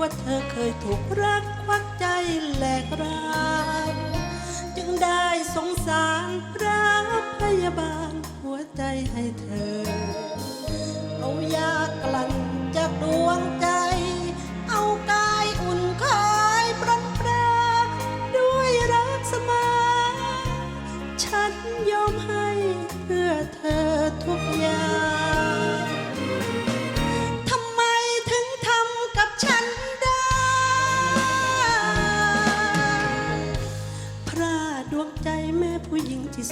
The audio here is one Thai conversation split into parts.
ว่าเธอเคยถูกรักควักใจแหลกรานจึงได้สงสารรับพยาบาลหัวใจให้เธอ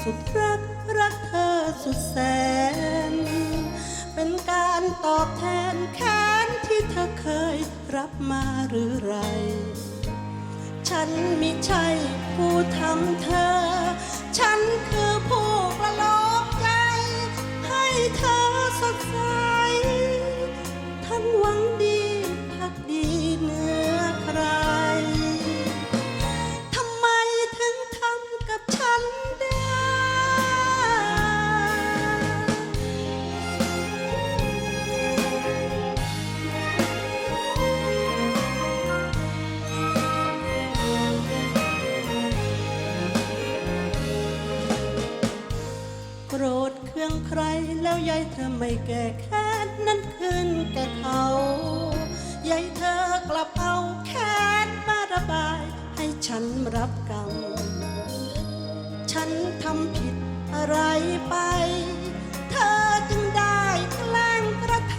สุดรักรักเธอสุดแสน เป็นการตอบแทนแค้นที่เธอเคยรับมาหรือไร ฉันมิใช่ผู้ทำเธอ ฉันคือผู้ประโลมใจให้เธอสดใสท่านวัง รธเคืองใครแล้วยายเธอไม่แก้แค้นนั้นขึ้นแก่เขายายเธอกลับเอาแค้นมาระบาย ให้ฉันรับกรรม ฉันทำผิดอะไรไป เธอจึงได้แกล้งกระท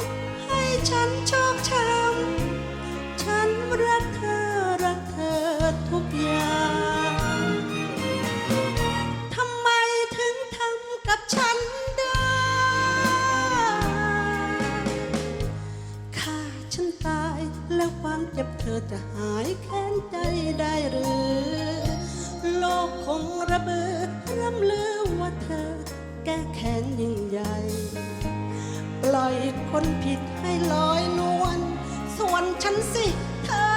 ำให้ฉันชอ เธอจะหายแค้นใจได้หรือ โลกคงระเบิดร่ำลือว่าเธอแก้แค้นยิ่งใหญ่ ปล่อยคนผิดให้ลอยนวลส่วนฉันสิเธอ